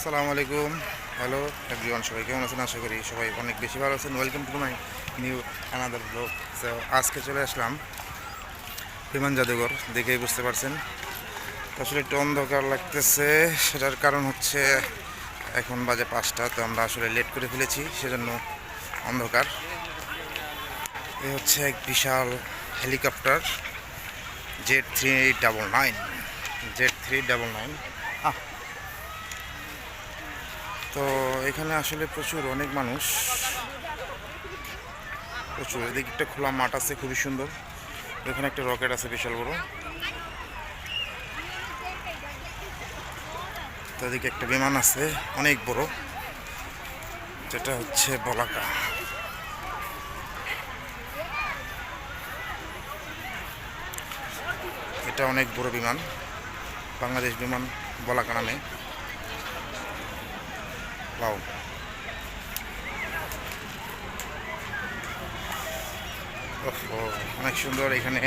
আসসালামু আলাইকুম। Hello everyone সবাই কেমন আছেন? আশা করি সবাই অনেক বেশি ভালো আছেন। Welcome to my new another blog তো আজকে চলে আসলাম বিমান জাদুঘর, দেখেই বুঝতে পারছেন। আসলে একটু অন্ধকার লাগতেছে, সেটার কারণ হচ্ছে এখন বাজে পাঁচটা, তো আমরা আসলে লেট করে ফেলেছি, সেজন্য অন্ধকার। এ হচ্ছে এক বিশাল helicopter Z three double nine Z three double nine তো এখানে আসলে প্রচুর অনেক মানুষ। প্রচুর। এদিকে একটা খোলা মাঠ আছে, খুবই সুন্দর। এখানে একটা রকেট আছে বিশাল বড়। তো এদিকে একটা বিমান আছে, অনেক বড়। যেটা হচ্ছে বলাকা। এটা অনেক বড় বিমান। বাংলাদেশ বিমান বলাকা নামে। ওহো, অনেক সুন্দর এখানে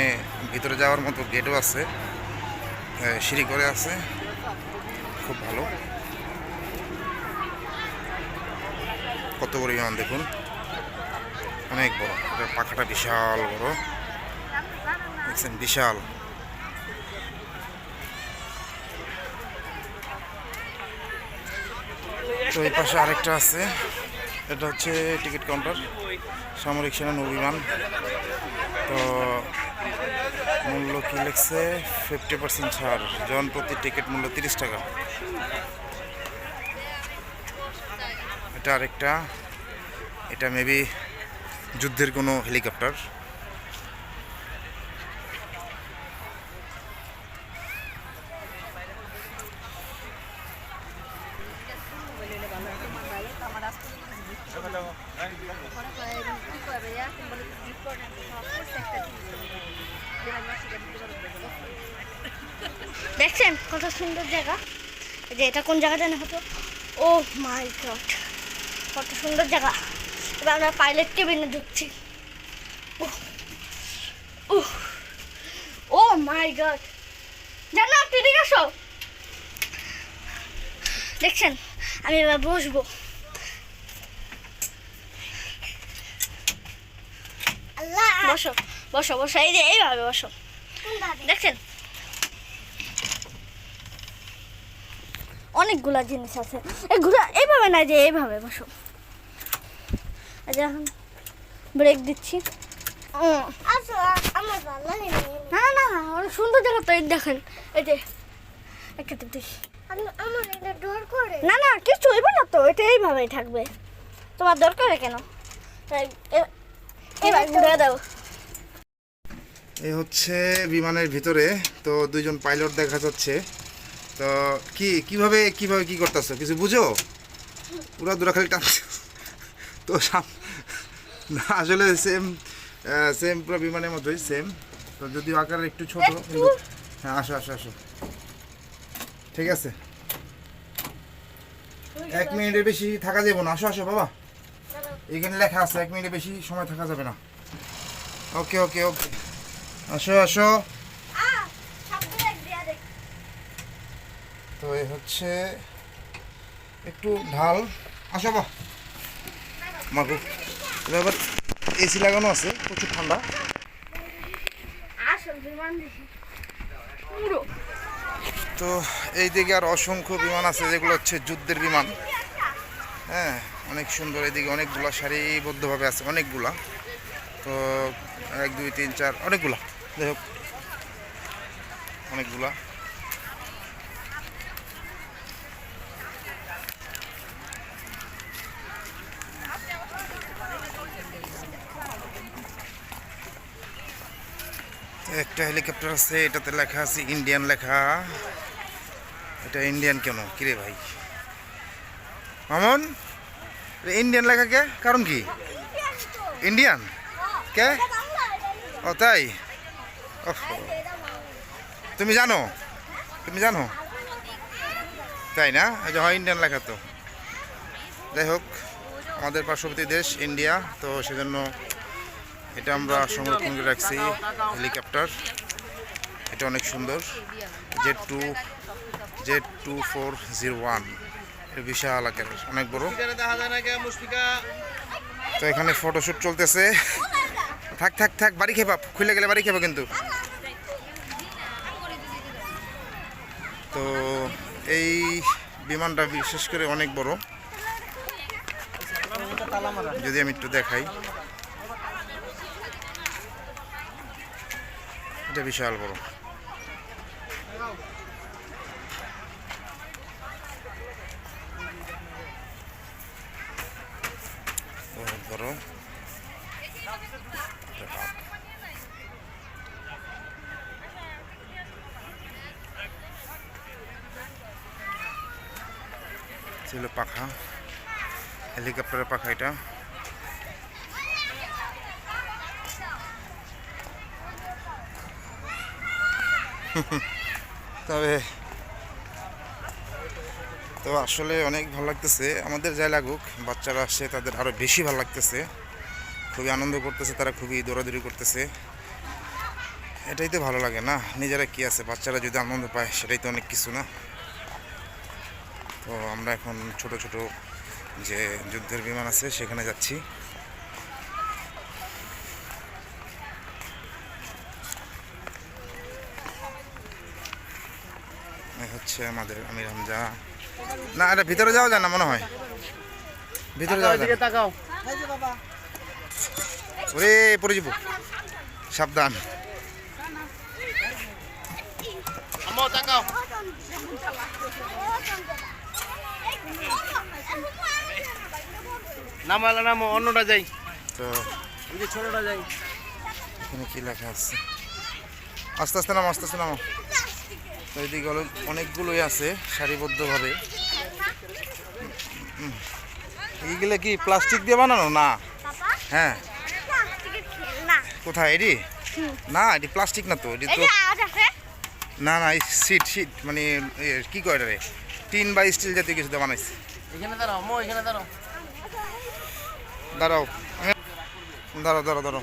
ভিতরে যাওয়ার মতো গেটও আছে। সিঁড়ি করে আছে। খুব ভালো। কত পরিমাণ দেখুন। অনেক বড়। পাখাটা বিশাল বড়। দেখছেন? বিশাল। তো এই পাশে আরেকটা আছে। এটা হচ্ছে টিকিট কাউন্টার। সামরিক সেনা নৌবিমান। তো মূল্য কি লিখছে? ফিফটি পার্সেন্ট ছাড়। জন প্রতি টিকিট মূল্য তিরিশ টাকা। এটা আরেকটা। এটা মেবি যুদ্ধের কোনো হেলিকপ্টার দেখছেন কত সুন্দর জায়গা? যে এটা কোন জায়গা জানা হতো ও মাই গড, কত সুন্দর জায়গা। এবার আমরা পাইলট কেবিনে ঢুকছি। Oh my God. জানো আপনি ঠিক আসো দেখছেন, আমি এবার বসবো। বসো বসো বসো এই যে এইভাবে বসো। দেখছেন? অনেকগুলা জিনিস আছে। ঘুরা এইভাবে না যে এইভাবে বসো। যে এখন ব্রেক দিচ্ছি। না। না অনেক সুন্দর জায়গা তো এই দেখেন এই যে একটা দেখি আমার এটা ডর না না কিছু হইবে না তো এটা এইভাবেই থাকবে। তোমার দরকার কেন? এই হচ্ছে বিমানের ভিতরে তো দুইজন পাইলট দেখা যাচ্ছে। তো কি কীভাবে কীভাবে কি করতেছো? কিছু বুঝো? পুরা দূরা খালি টানছো তো না আসলে সেম সেম পুরো বিমানের মতোই সেম তো যদিও আকার একটু ছোট কিন্তু হ্যাঁ আসো আসো আসো। ঠিক আছে। এক মিনিটের বেশি থাকা যাবে না। আসো আসো বাবা। এখানে লেখা আছে, এক মিনিটের বেশি সময় থাকা যাবে না। ওকে ওকে ওকে। আসো আসো। তো এ হচ্ছে একটু ঢাল। আসো বা এবার এসি লাগানো আছে, প্রচুর ঠান্ডা। তো এই দিকে আর অসংখ্য বিমান আছে, যেগুলো হচ্ছে যুদ্ধের বিমান। হ্যাঁ। অনেক সুন্দর এদিকে অনেকগুলা সারিবদ্ধভাবে আছে, অনেকগুলা। তো এক, দুই, তিন, চার, অনেকগুলা। যাই হোক, অনেকগুলা। একটা হেলিকপ্টার আছে, এটাতে লেখা আছে ইন্ডিয়ান লেখা। এটা ইন্ডিয়ান কেন? কিরে ভাই? মামন? ইন্ডিয়ান লেখা কে? কারণ কি? ইন্ডিয়ান কে? ও, তাই? তুমি জানো? তুমি জানো? তাই না? যে হয় ইন্ডিয়ান লেখা তো। যাই হোক, আমাদের পার্শ্ববর্তী দেশ ইন্ডিয়া তো সেজন্য এটা আমরা সংরক্ষণ করে রাখছি হেলিকপ্টার। এটা অনেক সুন্দর। Z two Z two four zero one. বিশাল আকারের অনেক বড়। তো এখানে ফটোশুট চলতেছে। থাক থাক থাক বাড়ি খেপাপ খুলে গেলে বাড়ি খেপা কিন্তু। তো এই বিমানটা বিশেষ করে অনেক বড়। যদি আমি একটু দেখাই। এটা বিশাল বড় বহুত বড় এটা বাপ। ছিল পাখা হেলিকপ্টারের পাখা এটা তবে তো আসলে অনেক ভালো লাগতেছে। আমাদের যাই লাগুক, বাচ্চারা আসছে তাদের আরও বেশি ভালো লাগতেছে। খুবই আনন্দ করতেছে, তারা খুবই দৌড়াদৌড়ি করতেছে। এটাই তো ভালো লাগে না? নিজেরা কি আছে? বাচ্চারা যদি আনন্দ পায়, সেটাই তো অনেক কিছু না? তো আমরা এখন ছোট ছোট যে যুদ্ধের বিমান আছে, সেখানে যাচ্ছি। হচ্ছে আমাদের আমির হামজা না এটা ভিতরে যাওয়া যায় না মনে হয়। ভিতরে যাওয়া যায় তাকাও। ওরে পড়ে যাব। সাবধান। তাকাও। নামো নামো অন্যটা যাই। তো ছোটটা যাই। এখানে কি লেখা আছে? আস্তে আস্তে নামো আস্তে আস্তে নামো। এদিকে অনেকগুলোই আছে সারিবদ্ধভাবে। এইগুলো কি প্লাস্টিক দিয়ে বানানো? না। হ্যাঁ। কোথায়? এটি? না এটি প্লাস্টিক না তো এটি তো না না সিট সিট মানে এ, কি কয় রে টিন বা স্টিল জাতীয় কিছু বানাইছে। এখানে দাঁড়াও মো এখানে দাঁড়াও। দাঁড়াও দাঁড়াও দাঁড়াও দাঁড়াও।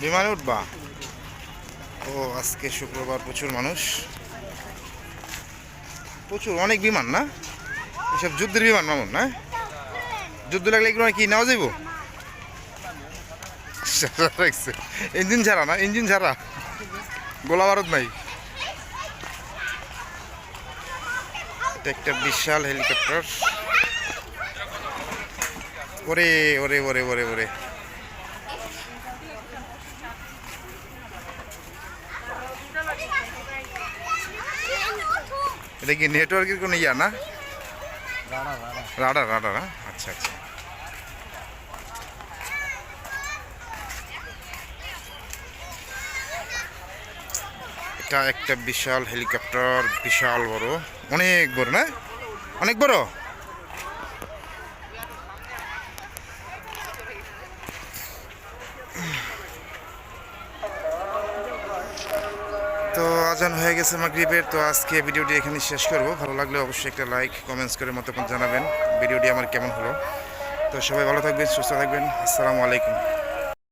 বিমানে উঠবা? ও, আজকে শুক্রবার প্রচুর মানুষ। প্রচুর, অনেক বিমান না? এসব যুদ্ধের বিমান মামুন, না? যুদ্ধ লাগলে এগুলো কি, নেওয়া যাইব? ইঞ্জিন ছাড়া না? ইঞ্জিন ছাড়া গোলা বারুদ নাই? এটা একটা বিশাল হেলিকপ্টার। ওরে ওরে ওরে ওরে ওরে। এটা কি নেটওয়ার্কের কোনো ইয়া না? রাডার রাডার হ্যাঁ? আচ্ছা আচ্ছা। এটা একটা বিশাল হেলিকপ্টার, বিশাল বড়। অনেক বড়, না? অনেক বড় তো আজান হয়ে গেছে মাগরিবের, তো আজকে ভিডিওটি এখানে শেষ করব। ভালো লাগলে অবশ্যই একটা লাইক কমেন্টস করে মতামত জানাবেন। ভিডিওটি আমার কেমন হলো? তো সবাই ভালো থাকবেন, সুস্থ থাকবেন। আসসালামু আলাইকুম।